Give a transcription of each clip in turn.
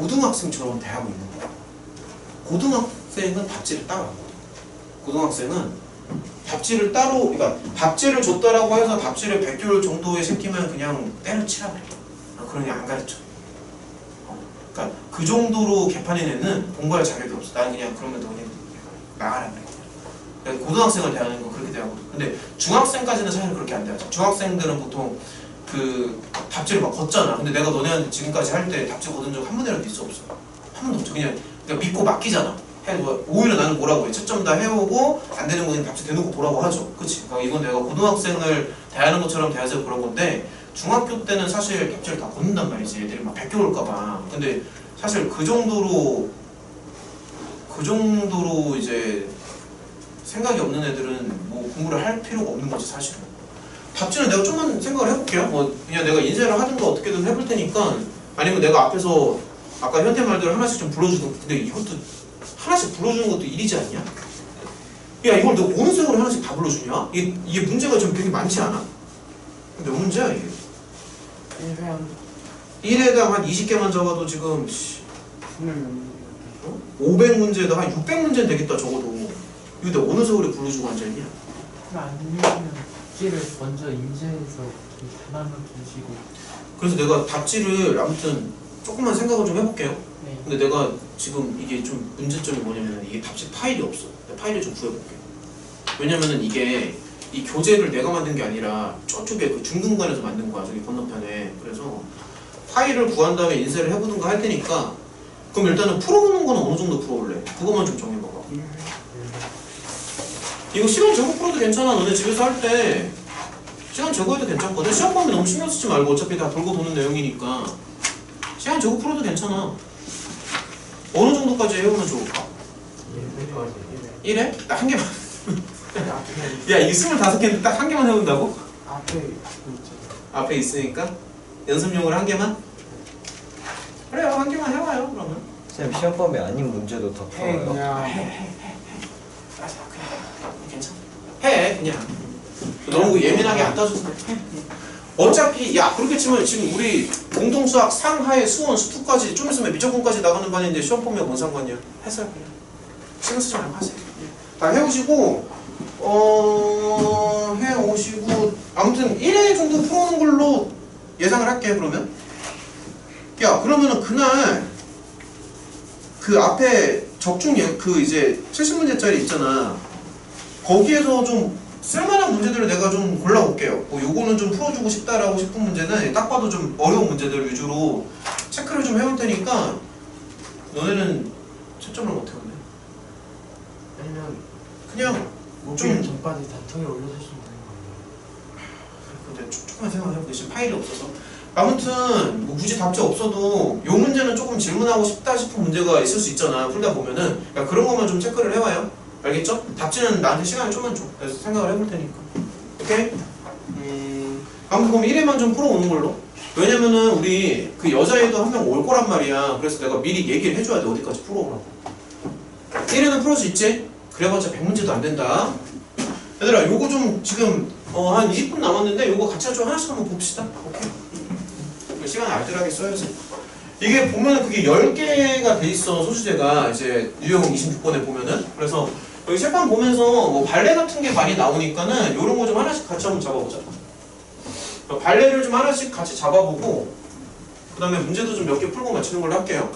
고등학생처럼 대하고 있는 거야. 고등학생은 답지를 따로 안 거든. 고등학생은 답지를 따로, 그러니까 답지를 줬다라고 해서 답지를 100줄 정도의 새끼면 그냥 때려치라 그래. 아, 그러니 안 가르쳐. 어, 그러니까 그 정도로 개판인 애는 공부할 자격이 없어. 나는 그냥 그러면 너 그냥 나가라 그래. 그러니까 고등학생을 대하는 건 그렇게 대하고. 근데 중학생까지는 사실 그렇게 안 대하죠. 중학생들은 보통 그 답지를 막 걷잖아. 근데 내가 너네한테 지금까지 할 때 답지 걷은 적 한 번이라도 있어 없어? 한 번도 없죠. 그냥, 그냥 믿고 맡기잖아. 해, 뭐, 오히려 나는 뭐라고 해. 채점 다 해오고 안 되는 거 그냥 답지 대놓고 보라고 하죠. 그치? 그러니까 이건 내가 고등학생을 대하는 것처럼 대하서 그런 건데 중학교 때는 사실 답지를 다 걷는단 말이지. 애들이 막 베껴 올까봐. 근데 사실 그 정도로 그 정도로 이제 생각이 없는 애들은 뭐 공부를 할 필요가 없는 거지 사실은. 답지는 내가 좀만 생각을 해볼게요. 뭐 그냥 내가 인쇄를 하든가 어떻게든 해볼 테니까 아니면 내가 앞에서 아까 현태 말대로 하나씩 좀 불러주든 근데 이것도 하나씩 불러주는 것도 일이지 않냐? 야 이걸 너 어느 색으로 하나씩 다 불러주냐? 이게, 이게 문제가 좀 되게 많지 않아? 몇 문제야 이게? 1회 1회당 한 20개만 적어도 지금 문제? 500문제에다 한 600문제는 되겠다 적어도 이거 내가 어느 세월에 불러주고 앉아있냐? 답지를 먼저 인쇄해서 하나만 주시고. 그래서 내가 답지를 아무튼 조금만 생각을 좀 해볼게요. 네. 근데 내가 지금 이게 좀 문제점이 뭐냐면 이게 답지 파일이 없어. 파일을 좀 구해볼게. 왜냐면은 이게 이 교재를 내가 만든 게 아니라 저쪽에 그 중간관에서 만든 거야 저기 건너편에. 그래서 파일을 구한 다음에 인쇄를 해보든가 할 테니까 그럼 일단은 풀어보는 거는 어느 정도 풀어볼래? 그것만 좀 정해봐봐 이거 시간 제거 풀어도 괜찮아. 너네 집에서 할 때 시간 제거해도 괜찮거든. 시험 보면 너무 신경 쓰지 말고 어차피 다 돌고 도는 내용이니까 시간 제거 풀어도 괜찮아. 어느 정도까지 해오면 좋을까? 1회? 딱 한 개만. 야, 이게 25개인데 딱 한 개만 해온다고? 앞에 있으니까 연습용으로 한 개만? 그래요, 한 개만 해와요, 그러면. 쌤 시험 범위 아닌 문제도 더해 풀어요. 그냥 알았어, 그냥 괜찮아. 해, 그냥. 너무 예민하게 안 따져도 돼. 어차피 야 그렇게 치면 지금 우리 공통수학 상하의 수원 수투까지 좀 있으면 미적분까지 나가는 반인데 시험 보면 뭔 상관이야? 해설 그냥 신경 쓰지 말고 하세요. 다 해오시고 어 해오시고 아무튼 1회 정도 풀어오는 걸로 예상을 할게 그러면 야 그러면은 그날 그 앞에 적중 예- 그 이제 70문제짜리 있잖아 거기에서 좀 쓸만한 문제들을 내가 좀 골라볼게요. 뭐 요거는 좀 풀어주고 싶다라고 싶은 문제는 딱 봐도 좀 어려운 문제들 위주로 체크를 좀 해올 테니까 너네는 채점을 어떻게 하네? 아니면 그냥 목요일 좀- 전까지 단톡에 올려주시면 되는 거예요. 근데 조- 조금만 생각해보고 지금 파일이 없어서 아무튼 뭐 굳이 답지 없어도 요 문제는 조금 질문하고 싶다 싶은 문제가 있을 수 있잖아. 풀다 보면은. 그러니까 그런 것만 좀 체크를 해와요. 알겠죠? 답지는 나한테 시간을 좀만 줘. 그래서 생각을 해볼 테니까. 오케이? 음 아무튼 그럼 1회만 좀 풀어오는 걸로. 왜냐면은 우리 그 여자애도 한 명 올 거란 말이야. 그래서 내가 미리 얘기를 해줘야 돼. 어디까지 풀어오라고. 1회는 풀을 수 있지? 그래봤자 100문제도 안 된다. 얘들아 요거 좀 지금 어, 한 20분 남았는데 요거 같이 좀 하나씩 한번 봅시다. 오케이 시간 알뜰하게 써야지. 이게 보면은 그게 10개가 돼 있어 소수제가. 이제 유형 26번에 보면은. 그래서 여기 책판 보면서 뭐 발레 같은 게 많이 나오니까는 요런 거 좀 하나씩 같이 한번 잡아보자. 어, 발레를 좀 하나씩 같이 잡아보고 그 다음에 문제도 좀 몇 개 풀고 맞추는 걸로 할게요.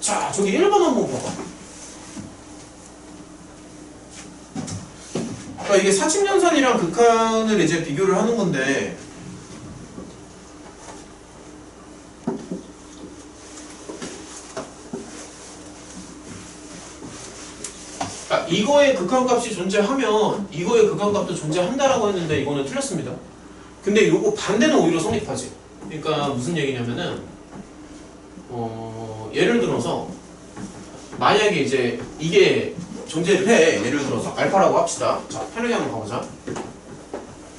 자 저기 1번 한번 봐봐. 그러니까 이게 사침연산이랑 극한을 이제 비교를 하는 건데 그러니까 이거의 극한값이 존재하면 이거의 극한값도 존재한다라고 했는데 이거는 틀렸습니다. 근데 요거 반대는 오히려 성립하지. 그러니까 무슨 얘기냐면은 어 예를 들어서 만약에 이제 이게 존재를 해 예를 들어서 알파라고 합시다. 자 편하게 한번 가보자.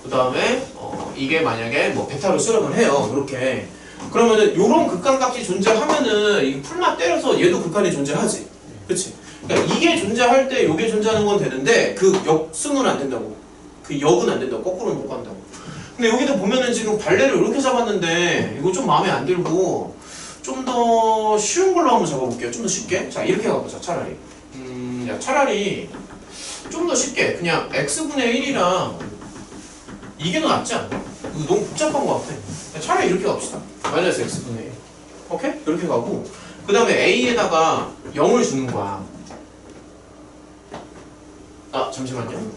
그 다음에 어, 이게 만약에 뭐 베타로 수렴을 해요. 이렇게 그러면은 요런 극한값이 존재하면은 이 풀만 때려서 얘도 극한이 존재하지. 그치? 그러니까 이게 존재할 때 요게 존재하는 건 되는데 그 역승은 안 된다고. 그 역은 안 된다고. 거꾸로는 못 간다고. 근데 여기도 보면은 지금 발레를 이렇게 잡았는데 이거 좀 마음에 안 들고 좀 더 쉬운 걸로 한번 잡아볼게요. 좀 더 쉽게. 자 이렇게 가보자 차라리. 음, 야 차라리 좀 더 쉽게 그냥 x분의 1이랑 이게 더 낫지 않나? 너무 복잡한 것 같아. 야, 차라리 이렇게 갑시다. 마이너스 x분의 1. 오케이? 이렇게 가고 그 다음에 a에다가 0을 주는 거야. 아 잠시만요.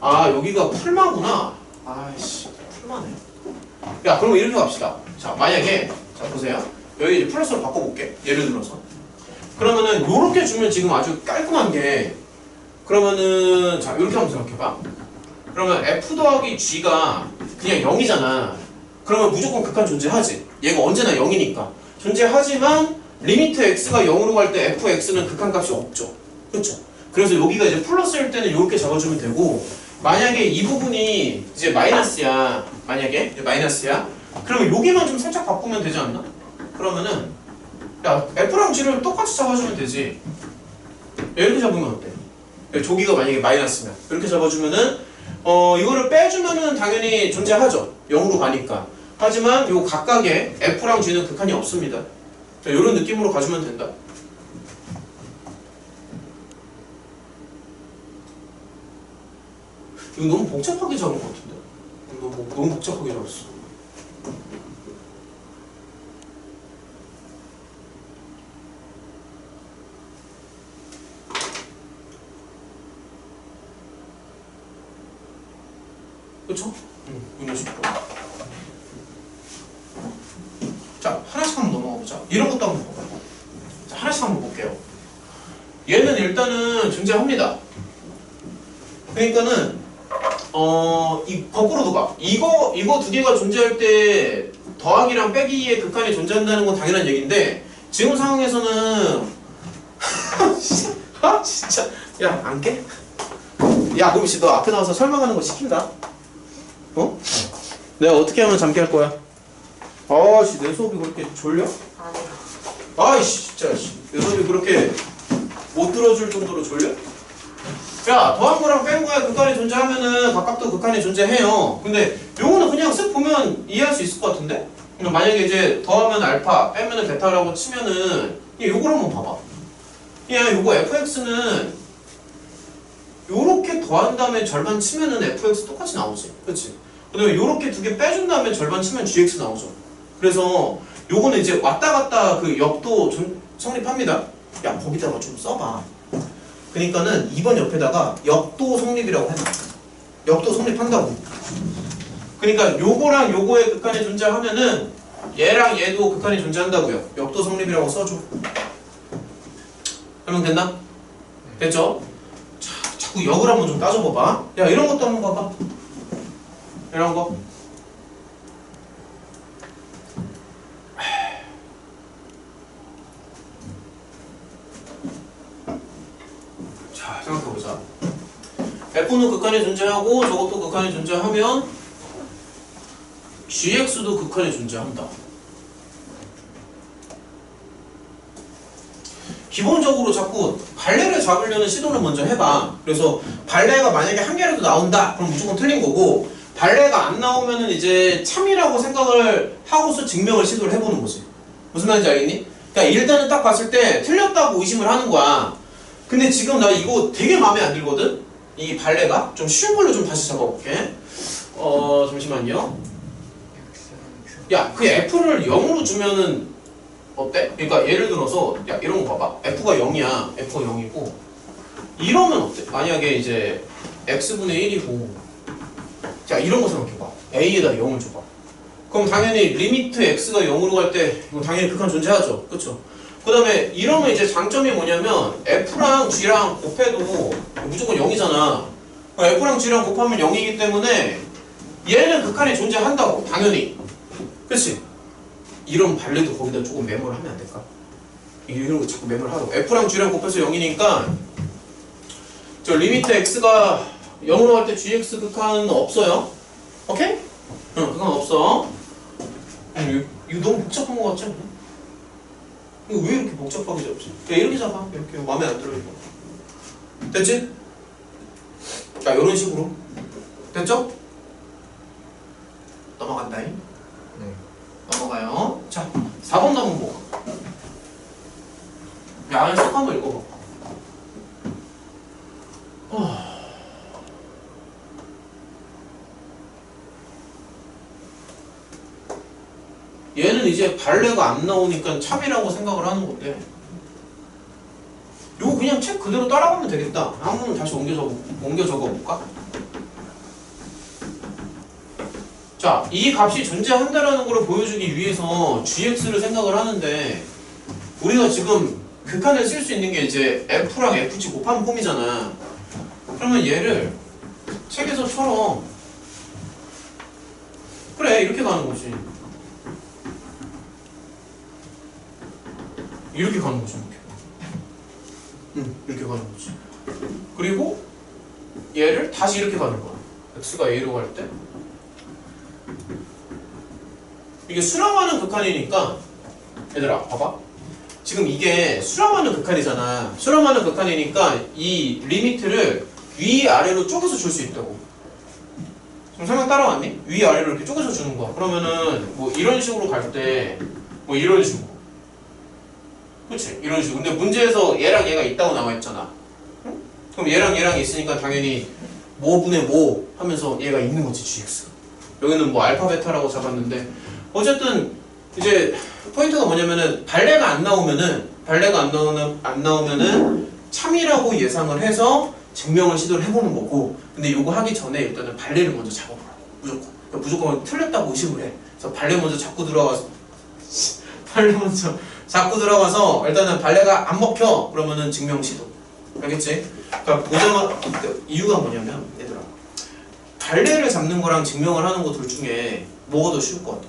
아 여기가 풀마구나. 아이씨 풀마네. 야 그럼 이렇게 갑시다. 자 만약에 자 보세요. 여기 이제 플러스로 바꿔볼게. 예를 들어서. 그러면은 요렇게 주면 지금 아주 깔끔한 게 그러면은 자 이렇게 한번 생각해봐. 그러면 f 더하기 g가 그냥 0이잖아. 그러면 무조건 극한 존재하지. 얘가 언제나 0이니까. 존재하지만 리미트 x가 0으로 갈 때 fx는 극한 값이 없죠. 그렇죠? 그래서 여기가 이제 플러스일 때는 이렇게 잡아주면 되고 만약에 이 부분이 이제 마이너스야. 만약에 마이너스야. 그러면 여기만 좀 살짝 바꾸면 되지 않나? 그러면은 야 f랑 g를 똑같이 잡아주면 되지. 이렇게 잡으면 어때? 조기가 만약에 마이너스면 이렇게 잡아주면은 어 이거를 빼주면은 당연히 존재하죠. 0으로 가니까. 하지만 요 각각의 f랑 g는 극한이 없습니다. 자, 이런 느낌으로 가주면 된다. 이거 너무 복잡하게 잡은 것 같은데? 너무, 너무 복잡하게 잡았어. 그쵸? 응, 이런 식으로. 자, 하나씩 한번 넘어가 보자. 이런 것도 한번 볼까요? 자, 하나씩 한번 볼게요. 얘는 일단은 존재합니다. 그러니까는 어, 이 거꾸로도 봐. 이거 이거 두 개가 존재할 때 더하기랑 빼기의 극한이 존재한다는 건 당연한 얘기인데 지금 상황에서는 아 진짜 야 안 깨? 야 고미씨 너 앞에 나와서 설명하는 거 시킨다. 어? 내가 어떻게 하면 잠게 할 거야? 아씨 내 수업이 그렇게 졸려? 아이씨 진짜 씨. 내 수업이 그렇게 못 들어줄 정도로 졸려? 야 더한 거랑 뺀 거야. 극한이 존재하면은 각각도 극한이 존재해요. 근데 요거는 그냥 쓱 보면 이해할 수 있을 것 같은데? 만약에 이제 더하면 알파 빼면은 베타라고 치면은 야, 요걸 한번 봐봐. 야 요거 fx는 요렇게 더한 다음에 절반 치면은 fx 똑같이 나오지. 그치? 그 다음에 요렇게 두 개 빼준 다음에 절반 치면 gx 나오죠. 그래서 요거는 이제 왔다 갔다 그 역도 좀 성립합니다. 야 거기다가 좀 써봐 그러니까는 2번 옆에다가 역도 성립이라고 해놔. 역도 성립한다고. 그러니까 요거랑 요거의 극한이 존재하면은 얘랑 얘도 극한이 존재한다고요. 역도 성립이라고 써줘. 설명 됐나? 됐죠? 자, 자꾸 역을 한번 좀 따져봐봐. 야 이런 것도 한번 봐봐. 이런 거. 자, 생각해보자. F는 극한이 존재하고 저것도 극한이 존재하면 GX도 극한이 존재한다. 기본적으로 자꾸 발레를 잡으려는 시도를 먼저 해봐. 그래서 발레가 만약에 한 개라도 나온다. 그럼 무조건 틀린 거고 발레가 안 나오면은 이제 참이라고 생각을 하고서 증명을 시도를 해보는 거지. 무슨 말인지 알겠니? 그러니까 일단은 딱 봤을 때 틀렸다고 의심을 하는 거야. 근데 지금 나 이거 되게 마음에 안 들거든? 이 발레가? 좀 쉬운 걸로 좀 다시 잡아볼게. 어, 잠시만요. 야, 그 F를 0으로 주면은 어때? 그러니까 예를 들어서, 야, 이런 거 봐봐. F가 0이야. F가 0이고. 이러면 어때? 만약에 이제 X분의 1이고. 자, 이런 거 생각해봐. A에다 0을 줘봐. 그럼 당연히 리미트 X가 0으로 갈 때, 당연히 극한 존재하죠. 그쵸? 그 다음에 이러면 이제 장점이 뭐냐면 F랑 G랑 곱해도 무조건 0이잖아 F랑 G랑 곱하면 0이기 때문에 얘는 극한에 존재한다고 당연히 그치? 이런 발레도 거기다 조금 메모를 하면 안 될까? 이런 거 자꾸 메모를 하라고 F랑 G랑 곱해서 0이니까 저 리미트 X가 0으로 갈 때 GX 극한은 없어요 오케이? 응 극한 없어 응, 이거 너무 복잡한 거 같지 않냐? 이거 왜 이렇게 복잡하게 잡지? 야 이렇게 잡아. 이렇게 마음에 안 들어 이거. 됐지? 자 이런 식으로. 됐죠? 넘어간다잉? 네. 넘어가요. 자 4번 남은 거. 야, 쏙 한번 읽어봐. 어... 얘는 이제 발레가 안 나오니까 참이라고 생각을 하는 건데 요거 그냥 책 그대로 따라가면 되겠다. 한번 다시 옮겨 적어, 옮겨 적어볼까? 자, 이 값이 존재한다라는 걸 보여주기 위해서 gx를 생각을 하는데 우리가 지금 극한을 쓸 수 있는 게 이제 f랑 fg 곱한 폼이잖아. 그러면 얘를 책에서처럼 그래 이렇게 가는 거지. 이렇게 가는 거지 이렇게. 응, 이렇게 가는 거지. 그리고 얘를 다시 이렇게 가는 거야. x가 a로 갈 때. 이게 수렴하는 극한이니까 얘들아 봐봐 지금 이게 수렴하는 극한이잖아 수렴하는 극한이니까 이 리미트를 위아래로 쪼개서 줄 수 있다고 지금 설명 따라왔니? 위아래로 이렇게 쪼개서 주는 거야 그러면은 뭐 이런 식으로 갈 때 뭐 이런 식으로 그치? 이런 식으로. 근데 문제에서 얘랑 얘가 있다고 나와있잖아. 응? 그럼 얘랑 얘랑 있으니까 당연히 뭐분의 뭐 하면서 얘가 있는 거지 gx가 여기는 뭐 알파 베타라고 잡았는데. 어쨌든 이제 포인트가 뭐냐면은 발레가 안 나오면은 발레가 안 나오는 안 나오면은 참이라고 예상을 해서 증명을 시도를 해보는 거고. 근데 요거 하기 전에 일단은 발레를 먼저 잡아보라고. 무조건. 그러니까 무조건 틀렸다고 의심을 해. 그래서 발레 먼저 잡고 들어가서 발레 먼저 잡고 들어가서 일단은 발레가 안 먹혀 그러면은 증명 시도 알겠지? 그러니까 보자마 이유가 뭐냐면 얘들아 발레를 잡는 거랑 증명을 하는 거 둘 중에 뭐가 더 쉬울 것 같아?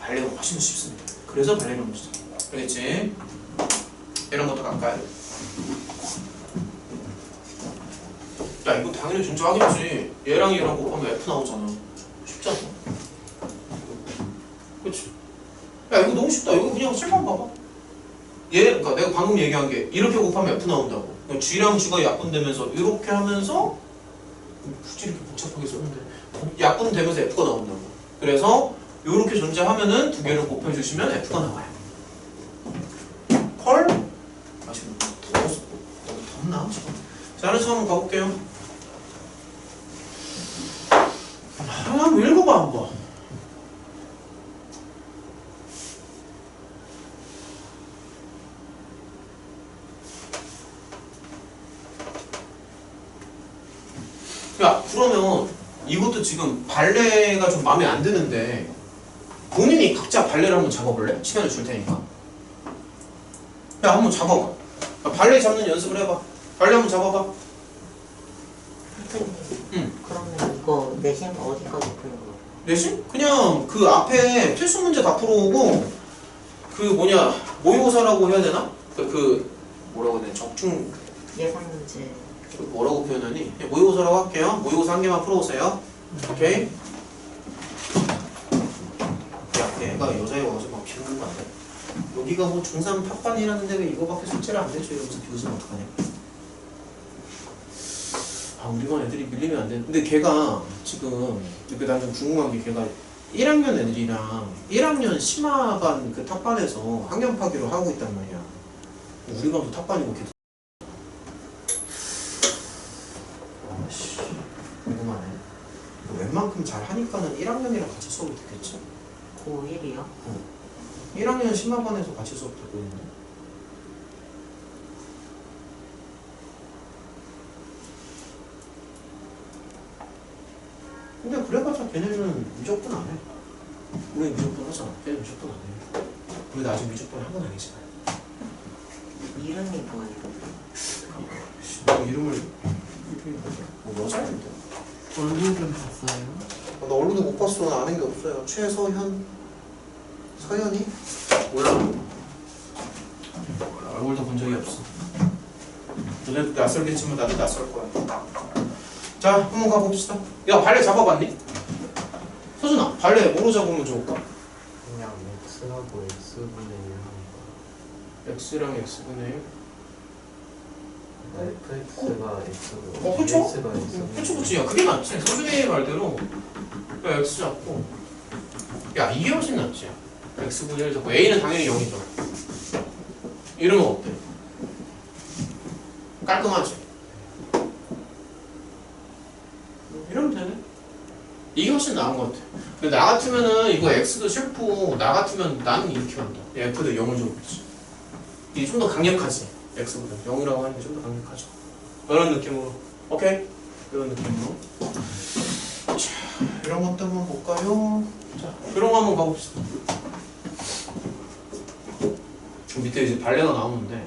발레가 훨씬 더 쉽습니다. 그래서 발레를 잡는 거야. 알겠지? 이런 것도 갈까요? 야 이거 당연히 존재하겠지. 얘랑 얘랑 곱하면 F 나오잖아. 쉽지 않나? 그치? 야 이거 너무 쉽다. 이거 그냥 실만 봐봐. 얘, 그러니까 내가 방금 얘기한 게 이렇게 곱하면 F 나온다고. G랑 G가 약분되면서 이렇게 하면서 굳이 이렇게 복잡하게 썼는데 약분되면서 F가 나온다고. 그래서 이렇게 존재하면은 두 개를 곱해주시면 F가 나와요. 펄? 아 지금 더웠어. 너무 덥나 지금? 자, 하나 한번 가볼게요. 아, 한번 읽어봐 한번. 야 그러면 이것도 지금 발레가 좀 마음에 안 드는데 본인이 각자 발레를 한번 잡아볼래? 시간을 줄 테니까 야 한번 잡아봐 야, 발레 잡는 연습을 해봐 발레 한번 잡아봐 선생님, 응. 그러면 이거 내신 어디까지 푸는 거예요? 내신? 그냥 그 앞에 필수 문제 다 풀어오고 그 뭐냐 모의고사라고 해야 되나? 그, 그 뭐라고 해야 되나 적중 예상 문제. 그 뭐라고 표현하니? 모의고사라고 할게요 모의고사 한 개만 풀어오세요 오케이? 야 얘가 여자애 와서 막 비웃는 거 아니야? 여기가 뭐 중3 탑반이라는데 왜 이거밖에 숙제를 안 내줘 이러면서 비웃으면 어떡하냐 아 우리 반 애들이 밀리면 안 되는 근데 걔가 지금 이게 난좀 궁금한 게 걔가 1학년 애들이랑 1학년 심화반 그 탑반에서 학년 파기로 하고 있단 말이야 우리 반도 탑반이고 걔아씨 궁금하네 웬만큼 잘 하니까는 1학년이랑 같이 수업이 됐겠지 고1이요? 1학년 심화반에서 같이 수업 듣고 있는데 근데 그래봤자 걔네는 미적분 안 해. 우리 미적분 하잖아. 걔는 미적분 안 해. 우리도 아직 미적분 한 건 아니지만. 이름이 뭐예요? 씨, 너 이름을 이름이 뭐야? 뭐 여자인데? 얼굴은 봤어요? 아, 나 얼굴도 못 봤어. 나 아는 게 없어요. 최서현? 서현이? 몰라. 몰라. 얼굴도 본 적이 없어. 너네도 낯설겠지만 나도 낯설 거야. 자, 한번 가봅시다. 야, 발레 잡아봤니? 서준아, 발레 뭐로 잡으면 좋을까? 그냥 X하고 X분의 1 하는 x랑 x분의 1. 거 fx가 X고 어, 그쵸? X가 X 그치, 그치. 야, 그게 낫지. 서준이 말대로 야, x 잡고. 야, 이게 훨씬 낫지. x분의 1 잡고 a는 당연히 0이죠. 이러면 어때? 깔끔하지? 이러면 되네. 이게 훨씬 나은 것 같아. 근데 나 같으면은 이거 x도 싫고 나 같으면 나는 이렇게 한다. f도 0을 줘버리지. 이게 좀 더 강력하지. X보다 0이라고 하는 게 좀 더 강력하죠. 이런 느낌으로. 오케이? 이런 느낌으로. 자, 이런 것도 한번 볼까요? 자, 이런 거 한번 가봅시다. 저 밑에 이제 발레가 나오는데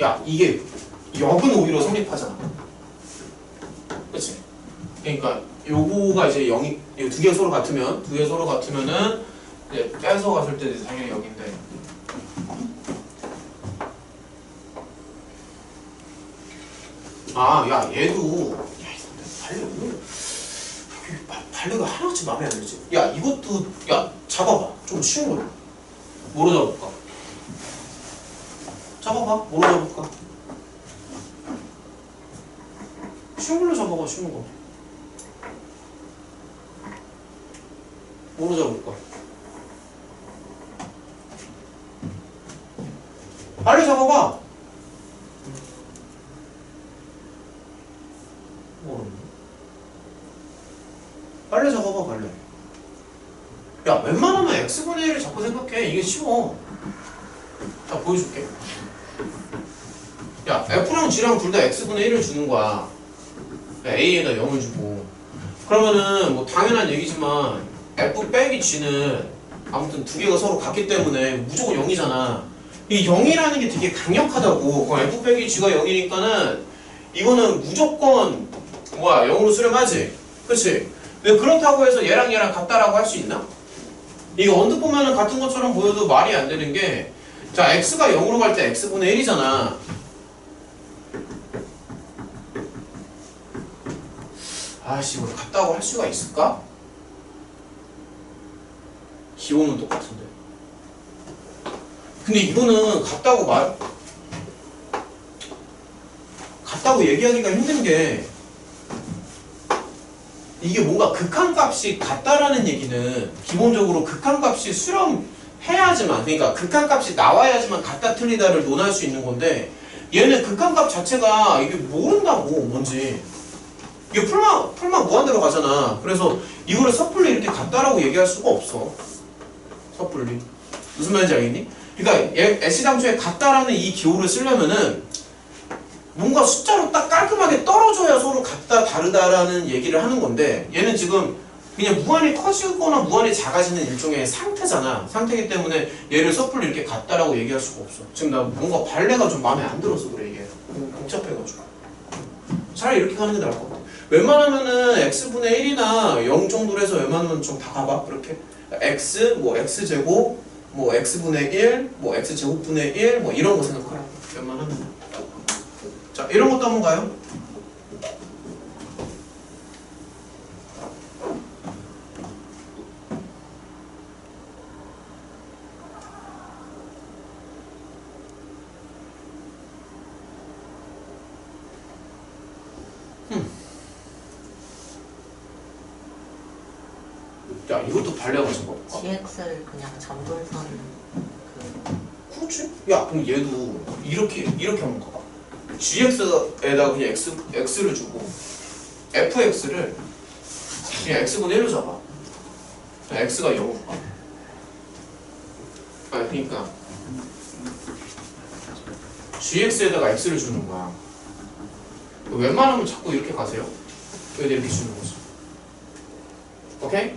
야 이게 역은 오히려 성립하잖아 그치? 그러니까 요거가 이제 0이 이거 두 개가 서로 같으면 두 개가 서로 같으면은 이제 빼서 갔을 때 당연히 0인데 아 야 얘도 야이 발레 바- 발레가 하나같이 마음에 안 들지 야 이것도 야 잡아봐 좀 쉬운 걸로 뭐로 잡을까? 잡아봐. 뭐로 잡을까? 쉬운 걸로 잡아봐. 쉬운 거. 뭐로 잡을까? 빨리 잡아봐. 모르네. 빨리 잡아봐. 빨리. 야 웬만하면 x분의 1을 자꾸 생각해 이게 쉬워 자 보여줄게. 야 f랑 g랑 둘 다 x분의 1을 주는 거야. a에다 0을 주고. 그러면은 뭐 당연한 얘기지만 f 빼기 g는 아무튼 두 개가 서로 같기 때문에 무조건 0이잖아. 이 0이라는 게 되게 강력하다고. 그럼 f 빼기 g가 0이니까는 이거는 무조건 뭐야 0으로 수렴하지. 그치? 근데 그렇다고 해서 얘랑 얘랑 같다라고 할 수 있나? 이거 언뜻 보면은 같은 것처럼 보여도 말이 안 되는 게, 자, x가 0으로 갈 때 x분의 1이잖아. 아씨, 이걸 같다고 할 수가 있을까? 기호는 똑같은데. 근데 이거는 같다고 말, 같다고 얘기하기가 힘든 게, 이게 뭔가 극한값이 같다라는 얘기는 기본적으로 극한값이 수렴해야지만 그러니까 극한값이 나와야지만 같다 틀리다를 논할 수 있는 건데 얘는 극한값 자체가 이게 모른다고 뭔지. 이게 풀만 풀만 무한대로 가잖아. 그래서 이거를 섣불리 이렇게 같다라고 얘기할 수가 없어. 섣불리. 무슨 말인지 알겠니? 그러니까 얘 애시당초에 같다라는 이 기호를 쓰려면은 뭔가 숫자로 딱 깔끔하게 떨어져야 서로 같다 다르다라는 얘기를 하는 건데 얘는 지금 그냥 무한히 커지거나 무한히 작아지는 일종의 상태잖아. 상태이기 때문에 얘를 섣불리 이렇게 같다라고 얘기할 수가 없어. 지금 나 뭔가 발레가 좀 마음에 안 들어서 그래 이게. 복잡해가지고. 차라리 이렇게 가는 게 나을 것 같아. 웬만하면은 x분의 1이나 0 정도로 해서 웬만하면 좀 다 가봐 그렇게. X 뭐 x제곱 뭐 x분의 1, 뭐 x제곱분의 1, 뭐 이런 거 생각하라 웬만하면 자, 이런 것도 한번 가요. 음. 야, 이것도 발레가 저거. GX를 그냥 점돌선 그 그렇지. 야, 그럼 얘도 이렇게 이렇게 한번 가봐. Gx에다 그냥 x x를 주고 fx를 그냥 x분의 1로 잡아. x가 0으로 가. 아, 그러니까 gx에다가 x를 주는 거야. 웬만하면 자꾸 이렇게 가세요. 여기다 이렇게 주는 거죠. 오케이?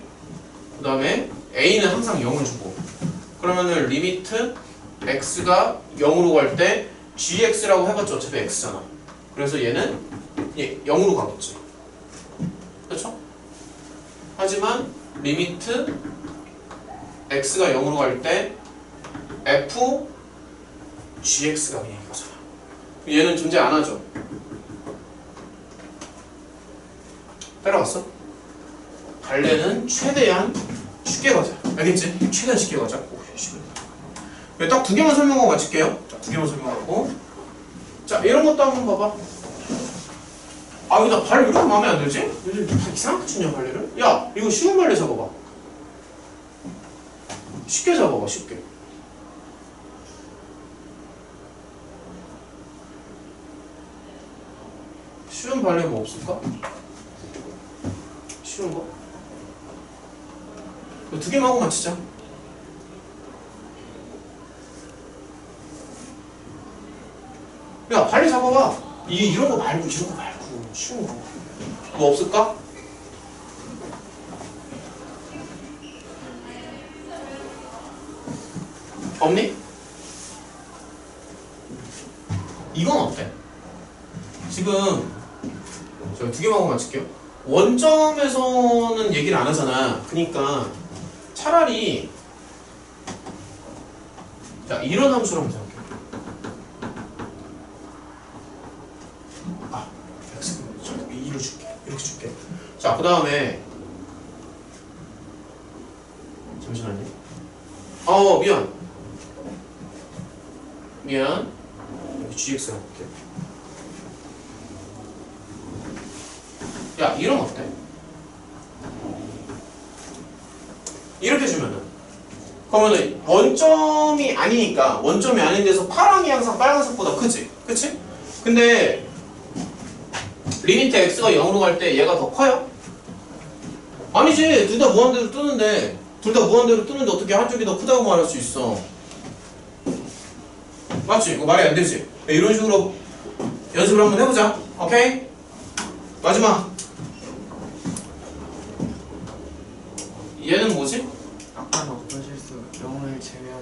그 다음에 a는 항상 0을 주고 그러면은 리미트 x가 0으로 갈 때 gx라고 해봤자 어차피 x잖아. 그래서 얘는 예, 0으로 가겠지. 그렇죠? 하지만 리미트 x가 0으로 갈 때 f gx가 그냥 이거잖아. 얘는 존재 안 하죠. 따라왔어? 갈래는 최대한 쉽게 가자. 알겠지? 최대한 쉽게 가자. 오, 쉽 게. 딱두 개만 설명하고 마칠게요. 자, 두 개만 설명하고. 자, 이런 것도 한번 봐봐. 아, 이거 나 발레 왜 이렇게 마음에 안 들지? 요즘 다 이상하게 치냐, 발레를? 야, 이거 쉬운 발레 잡아봐. 쉽게 잡아봐 쉽게 쉬운 발레 뭐 없을까? 쉬운 거? 두 개만 하고 맞히자 야 발레 잡아봐 이, 이런 거 말고 이런 거 말고 쉬운 거 뭐 없을까? 없니? 이건 어때? 지금 제가 두 개만 하고 맞출게요. 원점에서는 얘기를 안 하잖아. 그러니까 차라리 자 이런 함수로 한번 생각해. 아, x 이로 줄게. 이렇게 줄게. 자, 그 다음에 잠시만요. 어, 미안. 미안. 여기 gx 해볼게. 야, 이런 어때? 이렇게 주면은. 그러면은 원점이 아니니까 원점이 아닌 데서 파랑이 항상 빨간색보다 크지? 그치? 근데 리미트 x가 0으로 갈 때 얘가 더 커요? 아니지 둘 다 무한대로 뜨는데 둘 다 무한대로 뜨는데 어떻게 한쪽이 더 크다고 말할 수 있어 맞지? 이거 말이 안 되지? 네, 이런 식으로 연습을 한번 해보자 오케이? 마지막 얘는 뭐지? 아까는 어떤 실수 0을 제외한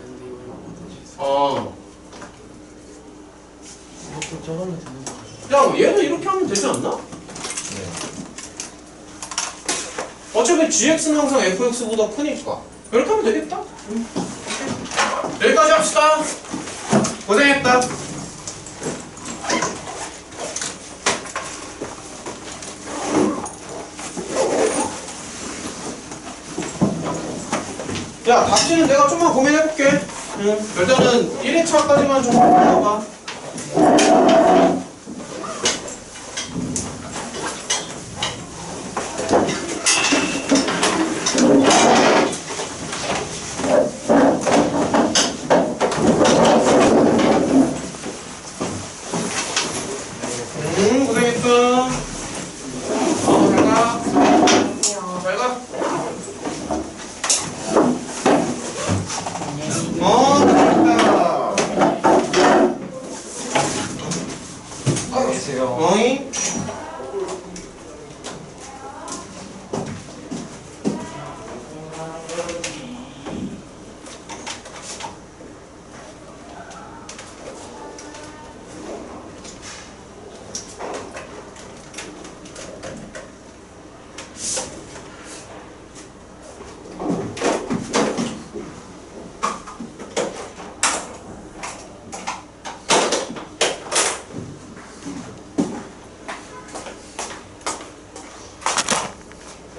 근데 이거는 어떤 실수 어, 이렇게 적으면 되는 거 같아요 야 얘는 이렇게 하면 되지 않나? 네. 어차피 gx는 항상 fx보다 크니까 이렇게 하면 되겠다 응. 여기까지 합시다 고생했다 야 답지는 내가 좀만 고민해볼게 응. 일단은 1회차까지만 좀 봐봐